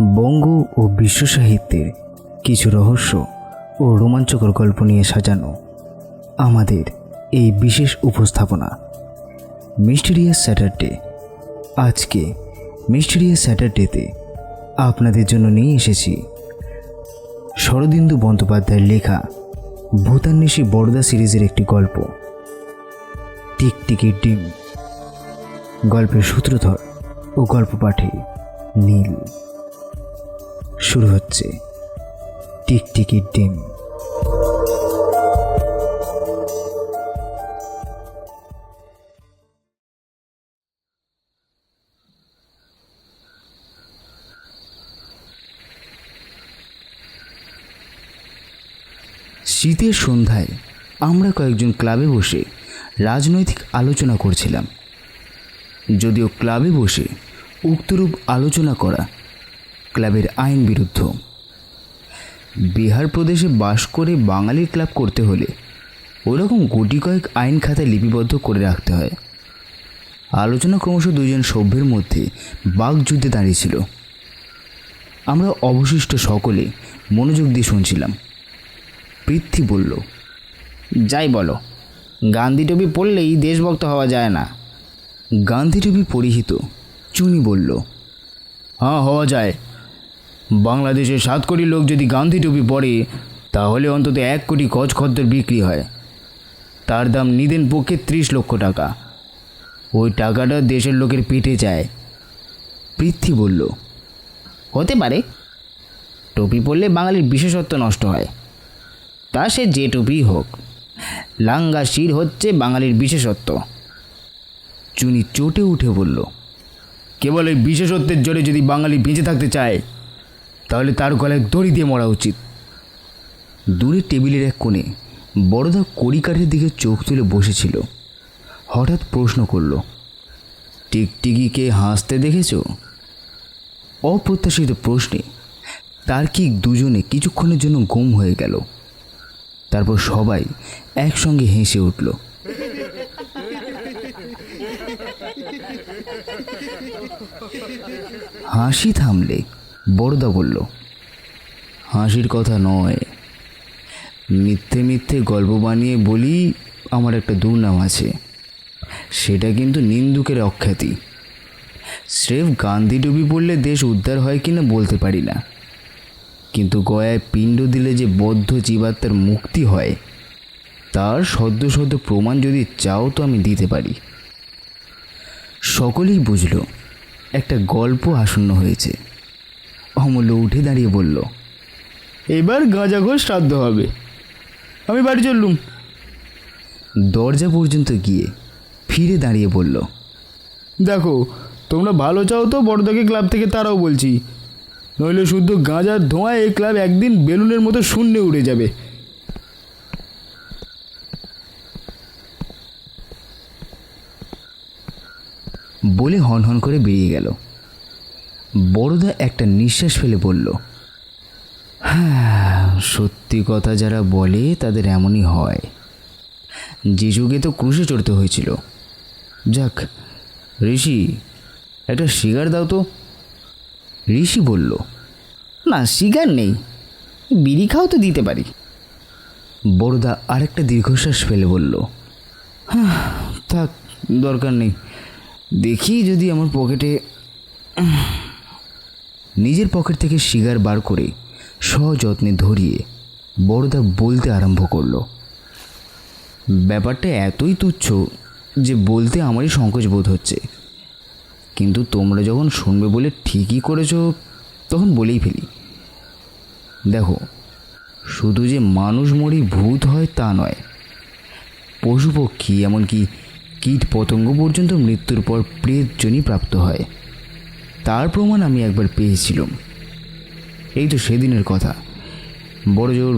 বঙ্গ ও বিশ্ব সাহিত্যের কিছু রহস্য ও রোমাঞ্চকর গল্প নিয়ে সাজানো আমাদের এই বিশেষ উপস্থাপনা। Mysterious Saturday. আজকে মিস্টিরিয়াস স্যাটারডেতে আপনাদের জন্য নিয়ে এসেছি শরদিন্দু বন্দ্যোপাধ্যায়ের লেখা ভূতান্বেষী বড়দা সিরিজের একটি গল্প। টিকটিকি ডিম। গল্পের সূত্রধর ও গল্প পাঠে নীল। শুরু হচ্ছে। টিকটিকির ডিম শীতের সন্ধ্যায় আমরা কয়েকজন ক্লাবে বসে রাজনৈতিক আলোচনা করছিলাম। যদিও ক্লাবে বসে উক্তরূপ আলোচনা করা ক্লাবের আইন বিরুদ্ধ। বিহার প্রদেশে বাস করে বাঙালির ক্লাব করতে হলে ওরকম গুটি কয়েক আইন খাতায় লিপিবদ্ধ করে রাখতে হয়। আলোচনা ক্রমশ দুজন সভ্যের মধ্যে বাকযুদ্ধে দাঁড়িয়েছিল। আমরা অবশিষ্ট সকলে মনোযোগ দিয়ে শুনছিলাম। পৃথ্বী বলল, যাই বলো, গান্ধী টুপি পরলেই দেশভক্ত হওয়া যায় না। গান্ধী টুপি পরিহিত, চুনি বলল হ্যাঁ হওয়া যায়। বাংলাদেশের সাত কোটি লোক যদি গান্ধী টুপি পরে, তাহলে অন্তত এক কোটি গজ খদ্দর বিক্রি হয়। তার দাম নিদেন পক্ষে ত্রিশ লক্ষ টাকা। ওই টাকাটা দেশের লোকের পেটে যায়। পৃথ্বী বলল, হতে পারে। টুপি পরলে বাঙালির বিশেষত্ব নষ্ট হয়। তা সে যে টুপি হোক, লাঙ্গা শির হচ্ছে বাঙালির বিশেষত্ব। চুনি চটে উঠে বলল, কেবল এই বিশেষত্বের জোরে যদি বাঙালি বেঁচে থাকতে চায় তাহলে তার গলায় দড়ি দিয়ে মরা উচিত। দূরে টেবিলের এক কোণে বড়দা কড়িকাঠের দিকে চোখ তুলে বসেছিল। হঠাৎ প্রশ্ন করল, টিকটিকিকে হাসতে দেখেছ? অপ্রত্যাশিত প্রশ্নে তার তার্কিক দুজনে কিছুক্ষণের জন্য গুম হয়ে গেল। তারপর সবাই একসঙ্গে হেসে উঠল, হাসি থামলে বড়দা বলল, হাসির কথা নয়। মিথ্যে মিথ্যে গল্প বানিয়ে বলি, আমার একটা দুর্নাম আছে। সেটা কিন্তু নিন্দুকের অখ্যাতি। স্রেফ গান্ধী ডুবি পড়লে দেশ উদ্ধার হয় কিনা বলতে পারি না। কিন্তু গয়ায় পিণ্ড দিলে যে বদ্ধ জীবাত্মার মুক্তি হয়, তার সদ্য সদ্য প্রমাণ যদি চাও তো আমি দিতে পারি। সকলেই বুঝল, একটা গল্প আসন্ন হয়েছে। অমূল্য উঠে দাঁড়িয়ে বলল এবার গাঁজা ঘোষ শ্রাদ্ধ হবে। আমি বাড়ি চললুম। দরজা পর্যন্ত গিয়ে ফিরে দাঁড়িয়ে বলল দেখো তোমরা ভালো চাও তো বড়দাকে ক্লাব থেকে তারাও বলছি। নইলে শুদ্ধ গাঁজার ধোঁয়ায় এই ক্লাব একদিন বেলুনের মতো শূন্যে উড়ে যাবে। বলে হনহন করে বেরিয়ে গেল। বড়দা একটা নিঃশ্বাস ফেলে বলল হ্যাঁ সত্যি কথা যারা বলে তাদের এমনই হয়। যিশুকে তো ক্রুশে চড়তে হয়েছিল। যাক, ঋষি, একটা সিগার দাও তো। ঋষি বলল, না শিকার নেই। বিড়ি খাও তো দিতে পারি। বড়দা আরেকটা দীর্ঘশ্বাস ফেলে বলল হ্যাঁ থাক, দরকার নেই। দেখি যদি আমার পকেটে নিজের পকেট থেকে সিগার বার করে সযত্নে ধরিয়ে বড়দা বলতে আরম্ভ করল। ব্যাপারটা এতই তুচ্ছ যে বলতে আমারই সংকোচ বোধ হচ্ছে। কিন্তু তোমরা যখন শুনবে বলে ঠিকই করেছ, তখন বলেই ফেলি। দেখো, শুধু যে মানুষ মরি ভূত হয় তা নয় পশু পক্ষী এমনকি কীট পতঙ্গ পর্যন্ত মৃত্যুর পর প্রেতজনই প্রাপ্ত হয়। তার প্রমাণ আমি একবার পেয়েছিলাম। এই তো সেদিনের কথা। বড় জোর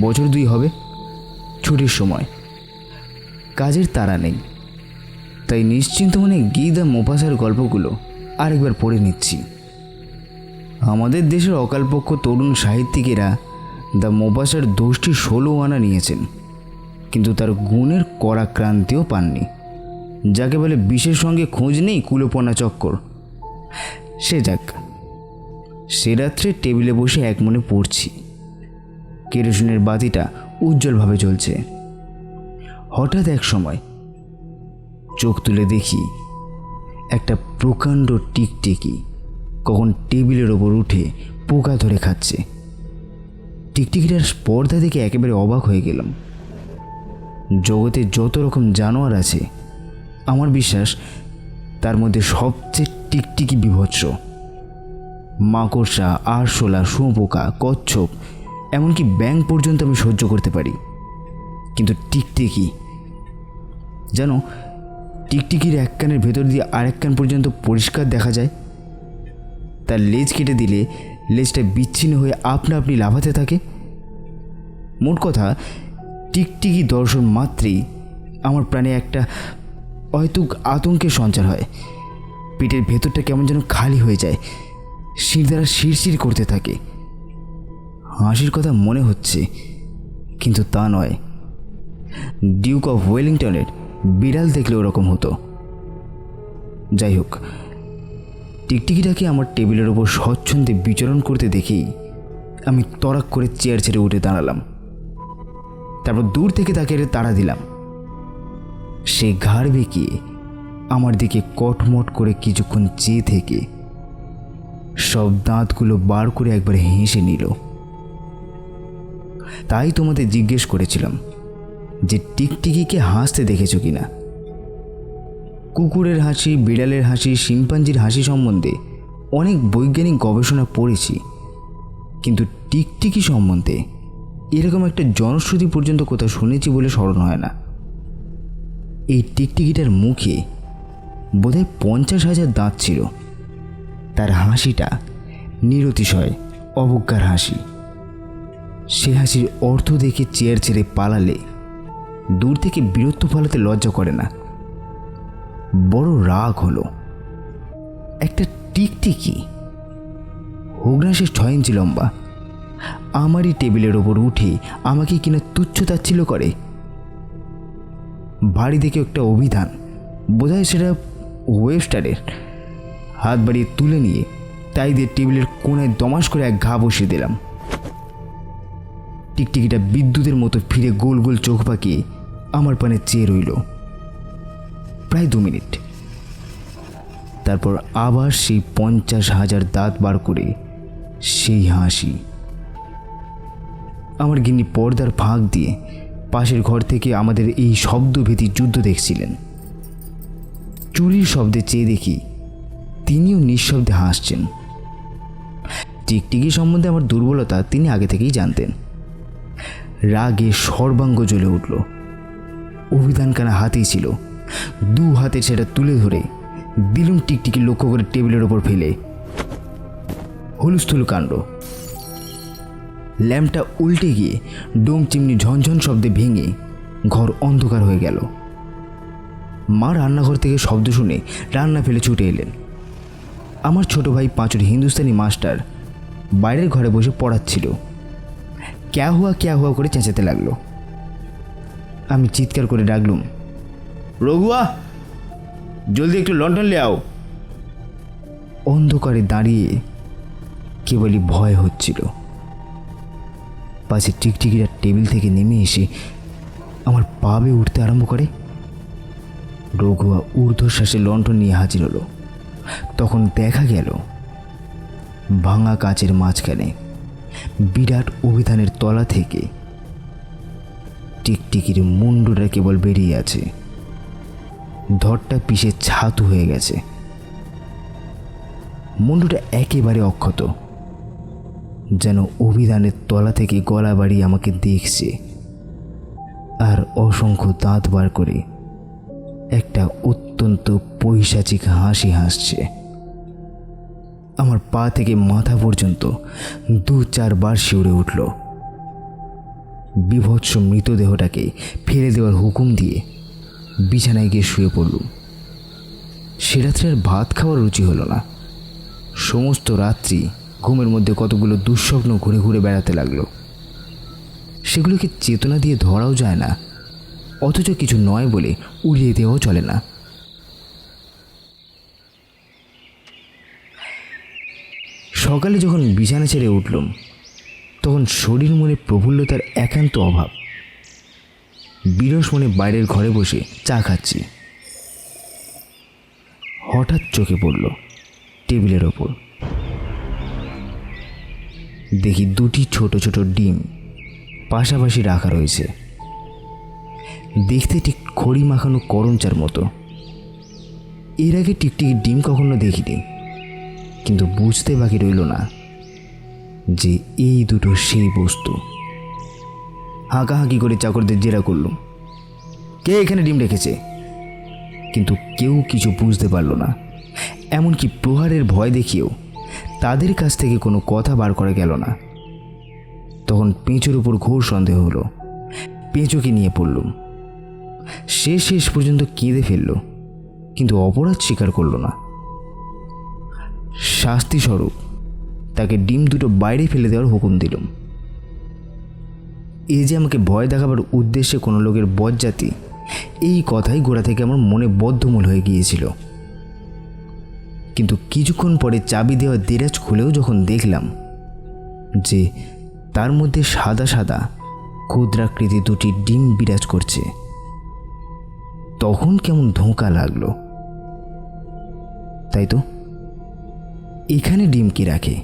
বছর দুই হবে, ছুটির সময়। কাজের তারা নেই। তাই নিশ্চিন্ত মনে গীদা মোপাসার গল্পগুলো আরেকবার পড়ে নিচ্ছি। আমাদের দেশের অকালপক্ষ তরুণ সাহিত্যিকেরা দ্য মোপাসার দোষটি ষোলো আনা নিয়েছেন, কিন্তু তার গুণের করাক্রান্তিও পাননি। যাকে বলে বিশেষ সঙ্গে খোঁজ নেই কুলোপনা চক্কর। সে যাক। সে রাত্রে টেবিলে বসে এক মনে পড়ছি। কেরোসিনের বাতিটা উজ্জ্বলভাবে জ্বলছে। হঠাৎ এক সময় চোখ তুলে দেখি একটা প্রকাণ্ড টিকটিকি কখন টেবিলের ওপর উঠে পোকা ধরে খাচ্ছে। টিকটিকিটার স্পর্ধা দেখে একেবারে অবাক হয়ে গেলাম। জগতে যত রকম জানোয়ার আছে, আমার বিশ্বাস তার মধ্যে সবচেয়ে টিকটিকি বিভৎস। মাকড়সা, আরশোলা শুঁপোকা কচ্ছপ, এমনকি ব্যাং পর্যন্ত আমি সহ্য করতে পারি। কিন্তু টিকটিকি যেন টিকটিকির এক কানের ভেতর দিয়ে আরেক কান পর্যন্ত পরিষ্কার দেখা যায়। তার লেজ কেটে দিলে লেজটা বিচ্ছিন্ন হয়ে আপনা আপনি লাভাতে থাকে। মোট কথা, টিকটিকি দর্শন মাত্রেই আমার প্রাণে একটা অহেতুক আতঙ্কের সঞ্চার হয়। পেটের ভেতরটা কেমন যেন খালি হয়ে যায়। শির দ্বারা শিরশির করতে থাকে। হাসির কথা মনে হচ্ছে, কিন্তু তা নয়। ডিউক অফ ওয়েলিংটনের বিড়াল দেখলে ওরকম হতো। যাই হোক, টিকটিকিটাকে আমার টেবিলের ওপর স্বচ্ছন্দে বিচরণ করতে দেখেই আমি তরাক করে চেয়ার ছেড়ে উঠে দাঁড়ালাম। তারপর দূর থেকে তাকে তাড়া দিলাম। সে ঘাড় বেঁকিয়ে আমার দিকে কটমট করে কিছুক্ষণ চেয়ে থেকে সব দাঁতগুলো বার করে একবার হেসে নিল। তাই তোমাদের জিজ্ঞেস করেছিলাম যে টিকটিকিকে হাসতে দেখেছ কিনা? কুকুরের হাসি, বিড়ালের হাসি, শিম্পাঞ্জির হাসি সম্বন্ধে অনেক বৈজ্ঞানিক গবেষণা পড়েছি। কিন্তু টিকটিকি সম্বন্ধে এরকম একটা জনশ্রুতি পর্যন্ত কোথাও শুনেছি বলে স্মরণ হয় না। এই টিকটিকিটার মুখে বোধহয় পঞ্চাশ হাজার দাঁত ছিল। তার হাসিটা নিরতিশয়, অবজ্ঞার হাসি। সে হাসির অর্থ দেখে চেয়ার ছেড়ে পালালে, দূর থেকে বীরত্ব ফলাতে লজ্জা করে না। বড় রাগ হলো। একটা টিকটিকি। হোগরাসের ছয় ইঞ্চি লম্বা। আমারই টেবিলের ওপর উঠে আমাকে কিনা তুচ্ছ তাচ্ছিল করে। বাড়ি থেকে একটা অভিধান। বোধহয় সেটা ওয়েবস্টারের হাত বাড়িয়ে তুলে নিয়ে তাই দিয়ে টেবিলের কোণায় দমাস করে এক ঘা বসিয়ে দিলাম। টিকটিকিটা বিদ্যুতের মতো ফিরে গোল গোল চোখ পাকিয়ে আমার পানে চেয়ে রইল। প্রায় দু মিনিট। তারপর আবার সেই পঞ্চাশ হাজার দাঁত বার করে সেই হাসি। আমার গিন্নি পর্দার ফাঁক দিয়ে পাশের ঘর থেকে আমাদের এই শব্দভেদী যুদ্ধ দেখছিলেন। চুরির শব্দে চেয়ে দেখি তিনিও নিঃশব্দে হাসছেন। টিকটিকি সম্বন্ধে আমার দুর্বলতা তিনি আগে থেকেই জানতেন। রাগে সর্বাঙ্গ জ্বলে উঠল। অভিধানখানা হাতেই ছিল। দু হাতে সেটা তুলে ধরে দিলুম টিকটিকি লক্ষ্য করে টেবিলের ওপর ফেলে। হুলুস্থুল কাণ্ড। ল্যাম্পটা উল্টে গিয়ে ডোম চিমনি ঝনঝন শব্দে ভেঙে ঘর অন্ধকার হয়ে গেল। মা রান্নাঘর থেকে শব্দ শুনে রান্না ফেলে ছুটে এলেন। আমার ছোট ভাই পাঁচুর হিন্দুস্তানি মাস্টার বাইরের ঘরে বসে পড়াচ্ছিল। ক্যা হুয়া ক্যা হুয়া করে চেঁচাতে লাগল। আমি চিৎকার করে ডাকলুম, রঘুয়া, জলদি একটু লন্ডন লে আও অন্ধকারে দাঁড়িয়ে কেবলই ভয় হচ্ছিল। পাশে টিকটিকিরা টেবিল থেকে নেমে এসে আমার পাবে উঠতে আরম্ভ করে। রঘুয়া ঊর্ধ্বশ্বাসে লণ্ঠন নিয়ে হাজির হলো। তখন দেখা গেল, ভাঙা কাচের মাঝখানে বিরাট অভিধানের তলা থেকে টিকটিকির মুন্ডুটা কেবল বেরিয়ে আছে। ধরটা পিষে ছাতু হয়ে গেছে। মুন্ডুটা একেবারে অক্ষত, যেন অভিধানের তলা থেকে গলা বাড়িয়ে আমাকে দেখছে। আর অসংখ্য দাঁত বার করে একটা অত্যন্ত পৈশাচিক হাসি হাসছে। আমার পা থেকে মাথা পর্যন্ত দু চারবার শিউরে উঠল। বিভৎস মৃতদেহটাকে ফেলে দেওয়ার হুকুম দিয়ে বিছানায় গিয়ে শুয়ে পড়লুম। সে রাত্রে আর ভাত খাওয়ার রুচি হলো না। সমস্ত রাত্রি ঘুমের মধ্যে কতগুলো দুঃস্বপ্ন ঘুরে ঘুরে বেড়াতে লাগল। সেগুলোকে চেতনা দিয়ে ধরাও যায় না। অথচ কিছু নয় বলে উড়িয়ে দেওয়াও চলে না। সকালে যখন বিছানা ছেড়ে উঠলাম, তখন শরীর মনে প্রফুল্লতার একান্ত অভাব। বিরস মনে বাইরের ঘরে বসে চা খাচ্ছি। হঠাৎ চোখে পড়ল টেবিলের ওপর। দেখি দুটি ছোট ছোট ডিম পাশাপাশি রাখা রয়েছে। দেখতে ঠিক খড়ি মাখানো করঞ্চার মতো। এর আগে টিকটিকি ডিম কখনো দেখিনি। কিন্তু বুঝতে বাকি রইল না যে এই দুটো সেই বস্তু। হাঁকাহাঁকি করে চাকরদের জেরা করলুম কে এখানে ডিম রেখেছে? কিন্তু কেউ কিছু বুঝতে পারল না। এমনকি প্রহারের ভয় দেখিয়েও তাদের কাছ থেকে কোনো কথা বার করা গেল না। তখন পেঁচোর উপর ঘোর সন্দেহ হলো। পেঁচোকে নিয়ে পড়লুম। সে শেষ পর্যন্ত কেঁদে ফেলল, কিন্তু অপরাধ স্বীকার করল না। শাস্তি স্বরূপ তাকে ডিম দুটো বাইরে ফেলে দেওয়ার হুকুম দিলুম। এই যে আমাকে ভয় দেখাবার উদ্দেশ্যে কোনো লোকের বজ্জাতি, এই কথাই গোড়া থেকে আমার মনে বদ্ধমূল হয়ে গিয়েছিল। কিন্তু কিছুক্ষণ পরে চাবি দেওয়া দেরাজ খুলেও যখন দেখলাম যে তার মধ্যে সাদা সাদা ক্ষুদ্রাকৃতি দুটি ডিম বিরাজ করছে। তখন কেমন ধোঁকা লাগল। তাই তো? এখানে ডিম কি রাখে?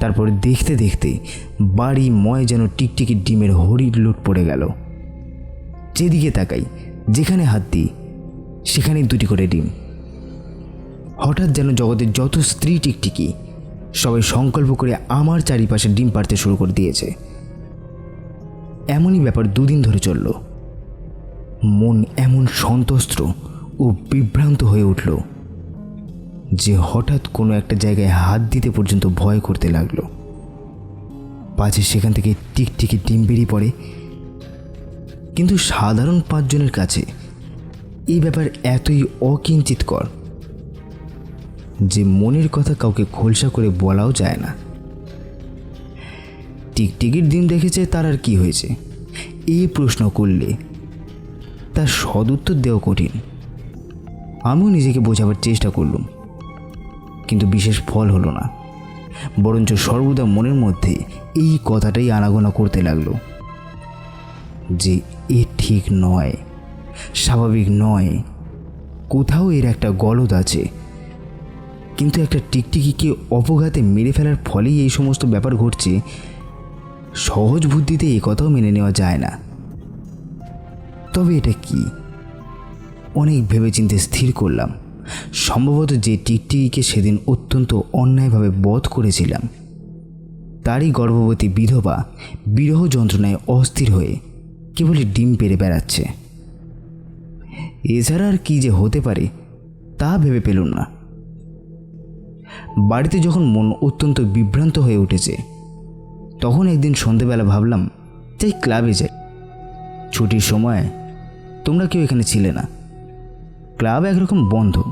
তারপরে দেখতে দেখতে বাড়ি ময় যেন টিকটিকি ডিমের হরির লুট পড়ে গেল। যেদিকে তাকাই, যেখানে হাত দিই, সেখানেই দুটি করে ডিম। হঠাৎ যেন জগতের যত স্ত্রী টিকটিকি, সবাই সংকল্প করে আমার চারিপাশে ডিম পাড়তে শুরু করে দিয়েছে। এমনই ব্যাপার দুদিন ধরে চলল। মন এমন সন্তস্ত্র ও বিভ্রান্ত হয়ে উঠল যে হঠাৎ কোনো একটা জায়গায় হাত দিতে পর্যন্ত ভয় করতে লাগল। পাছে সেখান থেকে টিকটিকি ডিম বেরিয়ে পড়ে। কিন্তু সাধারণ পাঁচজনের কাছে এই ব্যাপার এতই অকিঞ্চিতকর যে মনের কথা কাউকে খোলসা করে বলাও যায় না। টিকটিকির ডিম দেখেছে তার আর কি হয়েছে? এই প্রশ্ন করলে তার সদুত্তর দেওয়া কঠিন। আমিও নিজেকে বোঝাবার চেষ্টা করলুম। কিন্তু বিশেষ ফল হলো না। বরঞ্চ সর্বদা মনের মধ্যে এই কথাটাই আনাগোনা করতে লাগল। যে এ ঠিক নয়, স্বাভাবিক নয়। কোথাও এর একটা গলদ আছে। কিন্তু একটা টিকটিকিকে অপঘাতে মেরে ফেলার ফলেই এই সমস্ত ব্যাপার ঘটছে, সহজ বুদ্ধিতে এ কথাও মেনে নেওয়া যায় না। তবে এটা কি? অনেক ভেবেচিন্তে স্থির করলাম। সম্ভবত যে টিকটিকিকে সেদিন অত্যন্ত অন্যায়ভাবে বধ করেছিলাম, তারই গর্ভবতী বিধবা বিরহ যন্ত্রণায় অস্থির হয়ে কেবলই ডিম পেরে বেড়াচ্ছে। এছাড়া আর কী যে হতে পারে, তা ভেবে পেলুম না। বাড়িতে যখন মন অত্যন্ত বিভ্রান্ত হয়ে উঠেছে, তখন একদিন সন্ধেবেলা ভাবলাম তাই ক্লাবে যাই। ছুটির সময় তোমরা কেউ এখানে ছিলে না। ক্লাব একরকম বন্ধ।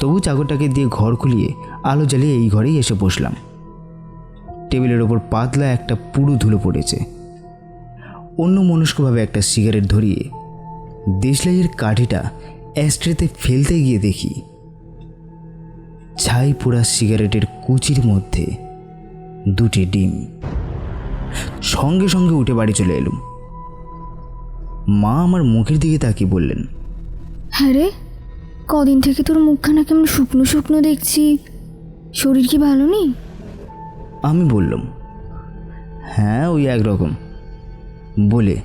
তবু চাকরটাকে দিয়ে ঘর খুলিয়ে আলো জ্বালিয়ে এই ঘরেই এসে বসলাম। টেবিলের ওপর পাতলা একটা পুরু ধুলো পড়েছে। অন্য মনস্কভাবে একটা সিগারেট ধরিয়ে দেশলাইয়ের কাঠিটা অ্যাস্ট্রেতে ফেলতে গিয়ে দেখি, ছাই পোড়া সিগারেটের কুচির মধ্যে দুটি ডিম। সঙ্গে সঙ্গে উঠে বাড়ি চলে এলুম। মা আমার মুখের দিকে তাকিয়ে বললেন হ্যাঁ রে কদিন থেকে তোর মুখখানা কেমন শুকনো শুকনো দেখছি। শরীর কি ভালো নেই? আমি বললাম হ্যাঁ ওই একরকম। বলে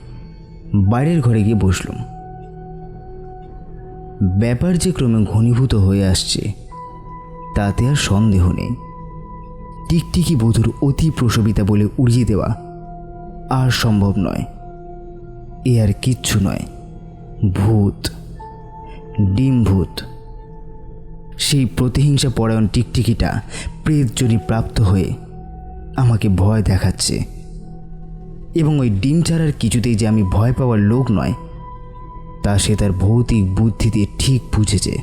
বাইরের ঘরে গিয়ে বসলাম। ব্যাপার যে ক্রমে ঘনীভূত হয়ে আসছে তাতে আর সন্দেহ নেই। টিকটিকি বধুর অতি প্রসবিতা বলে উড়িয়ে দেওয়া আর সম্ভব নয়। এ আর কিচ্ছু নয়। ভূত, ডিম ভূত। সেই প্রতিহিংসা পরায়ণ টিকটিকিটা প্রেতজনী প্রাপ্ত হয়ে আমাকে ভয় দেখাচ্ছে, এবং ওই ডিম ছাড়ার কিছুতেই যে আমি ভয় পাওয়ার লোক নয়, তা সে তার ভৌতিক বুদ্ধি দিয়ে ঠিক বুঝেছে।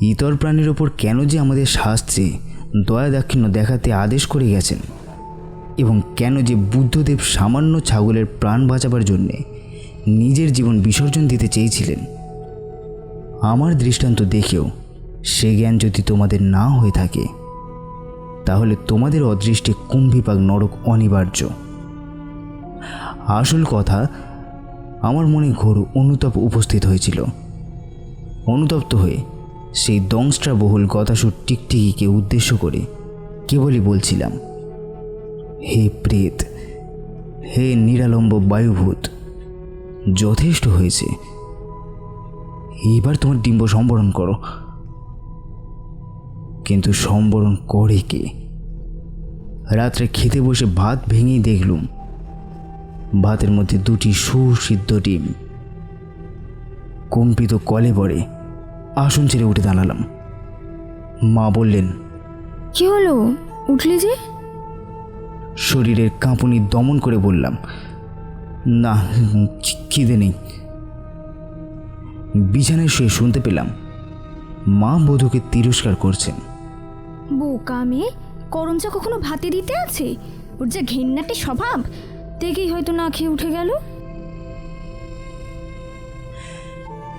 ইতর প্রাণীর ওপর কেন যে আমাদের শাস্ত্রে দয়া দাক্ষিণ্য দেখাতে আদেশ করে গেছেন? এবং কেন যে বুদ্ধদেব সামান্য ছাগলের প্রাণ বাঁচাবার জন্যে নিজের জীবন বিসর্জন দিতে চেয়েছিলেন। আমার দৃষ্টান্ত দেখেও সে জ্ঞান যদি তোমাদের না হয়ে থাকে, তাহলে তোমাদের অদৃষ্টে কুম্ভিপাক নরক অনিবার্য। আসল কথা, আমার মনে ঘোর অনুতাপ উপস্থিত হয়েছিল। অনুতপ্ত হয়ে সেই দংস্ট্রা বহুল গতাসুর টিকটিকিকে উদ্দেশ্য করে কেবলই বলছিলাম হে প্রেত, হে নিরালম্ব বায়ুভূত, যথেষ্ট হয়েছে। এইবার তোমার ডিম্ব সম্বরণ করো। কিন্তু সম্বরণ করে কে? রাত্রে খেতে বসে ভাত ভেঙেই দেখলুম, ভাতের মধ্যে দুটি সুসিদ্ধ ডিম। কম্পিত কলে পড়ে আসন ছেড়ে উঠে দাঁড়ালাম। মা বললেন, কি হলো? উঠলি যে? শরীরের কাঁপুনি দমন করে বললাম না খিদে নেই। বিছানায় শুয়ে শুনতে পেলাম মা বধূকে তিরস্কার করছেন। বোকা মেয়ে করমচা কখনো ভাতে দিতে আছে? ওর যা ঘেন্নাটে স্বভাব দেখেই হয়তো না খেয়ে উঠে গেল।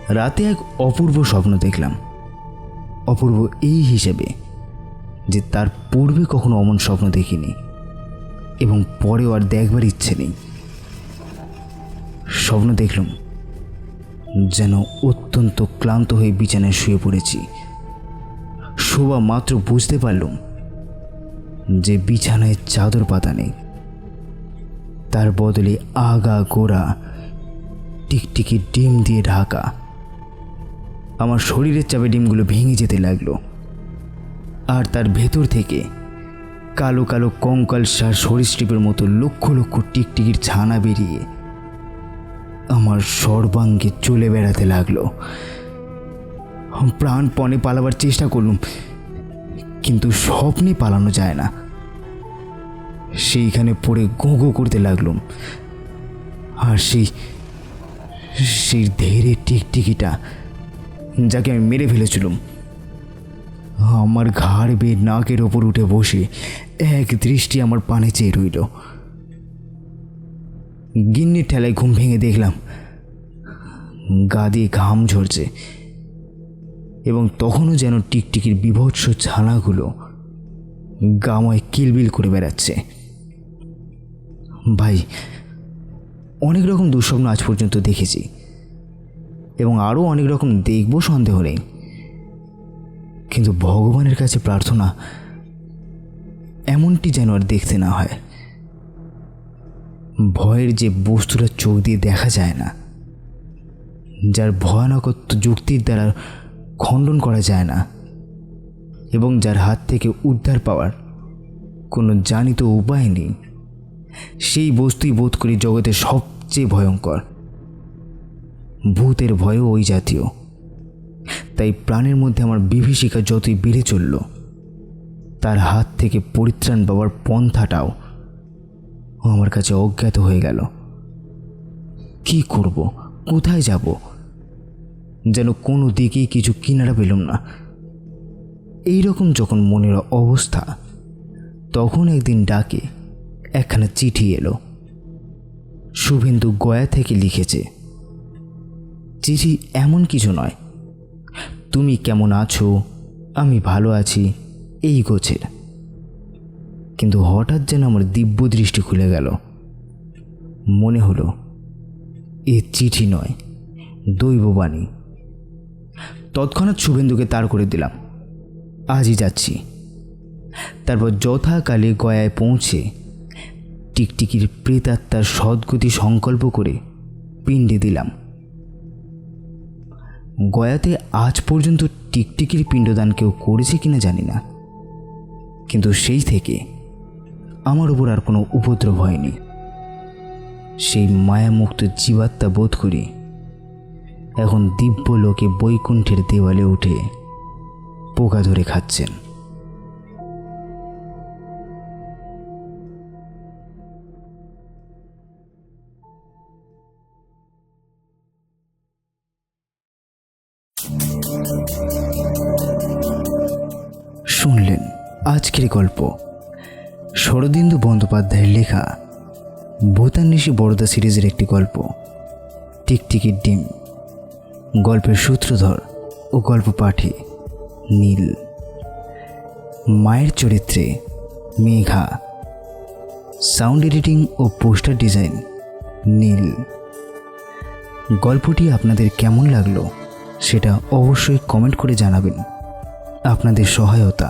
রাতে এক অপূর্ব স্বপ্ন দেখলাম। অপূর্ব এই হিসেবে যে তার পূর্বে কখনো অমন স্বপ্ন দেখিনি। এবং পরেও আর দেখবার ইচ্ছে নেই। স্বপ্ন দেখলাম, যেন অত্যন্ত ক্লান্ত হয়ে বিছানায় শুয়ে পড়েছি। শোভা মাত্র বুঝতে পারলুম যে বিছানায় চাদর পাতা নেই। তার বদলে আগা গোড়া, টিকটিকি ডিম দিয়ে ঢাকা। আমার শরীরের চাপে ডিমগুলো ভেঙে যেতে লাগল। আর তার ভেতর থেকে কালো কালো কঙ্কাল সার সরীসৃপের মতো লক্ষ লক্ষ টিকটিকির ছানা বেরিয়ে আমার সর্বাঙ্গে চলে বেড়াতে লাগল। প্রাণপণে পালাবার চেষ্টা করলুম, কিন্তু স্বপ্নে পালানো যায় না। সেইখানে পড়ে গো গো করতে লাগলুম। আর সেই সেই ধীরে টিকটিকিটা যাকে আমি মেরে ফেলেছিলাম আমার ঘাড় বেয়ে নাকের ওপর উঠে বসে এক দৃষ্টি আমার পানে চেয়ে রইল। গিন্নির ঠেলায় ঘুম ভেঙে দেখলাম, গা দিয়ে ঘাম ঝরছে এবং তখনও যেন টিকটিকির বিভৎস ছানাগুলো গাময় কিলবিল করে বেড়াচ্ছে। ভাই, অনেক রকম দুঃস্বপ্ন আজ পর্যন্ত দেখেছি এবং আরও অনেক রকম দেখব সন্দেহ নেই। কিন্তু ভগবানের কাছে প্রার্থনা এমনটি যেন আর দেখতে না হয়। ভয়ের যে বস্তুটা চোখ দিয়ে দেখা যায় না, যার ভয়ানকত্ব যুক্তির দ্বারা খণ্ডন করা যায় না, এবং যার হাত থেকে উদ্ধার পাওয়ার কোনো জানিত উপায় নেই, সেই বস্তুই বোধ করি জগতের সবচেয়ে ভয়ঙ্কর। ভূতের ভয়ও ওই জাতীয়। তাই প্রাণের মধ্যে আমার বিভীষিকা যতই বেড়ে চলল। তার হাত থেকে পরিত্রাণ পাওয়ার পন্থাটাও আমার কাছে অজ্ঞাত হয়ে গেল। কি করব? কোথায় যাব? যেন কোনো দিকেই কিছু কিনারা পেলাম না। এই রকম যখন মনের অবস্থা, তখন একদিন ডাকে, একখানা চিঠি এলো। শুভেন্দু গয়া থেকে লিখেছে, চিঠি এমন কিছু নয় তুমি কেমন আছো? আমি ভালো আছি, এই গোছের। কিন্তু হঠাৎ যেন আমার দিব্য দৃষ্টি খুলে গেল। মনে হলো, এ চিঠি নয়, দৈববাণী। তৎক্ষণাৎ শুভেন্দুকে তার করে দিলাম। আজই যাচ্ছি। তারপর যথাকালে গয়ায় পৌঁছে টিকটিকির প্রেতাত্মার সদ্গতি সংকল্প করে পিণ্ডে দিলাম। গয়াতে আজ পর্যন্ত টিকটিকির পিণ্ডদান কেউ করেছে কিনা জানি না। কিন্তু সেই থেকে আমার উপর আর কোনো উপদ্রব হয়নি। সেই মায়ামুক্ত জীবাত্মা বোধ করি এখন দিব্য লোকে বৈকুণ্ঠের দেওয়ালে উঠে পোকা ধরে খাচ্ছেন। গল্প। শরদিন্দু বন্দ্যোপাধ্যায়ের লেখা ভূতান ঋষি বড়দা সিরিজের একটি গল্প। টিকটিকির ডিম। গল্পের সূত্রধর ও গল্প পাঠে নীল। মায়ের চরিত্রে মেঘা। সাউন্ড এডিটিং ও পোস্টার ডিজাইন নীল। গল্পটি আপনাদের কেমন লাগল সেটা অবশ্যই কমেন্ট করে জানাবেন। আপনাদের সহায়তা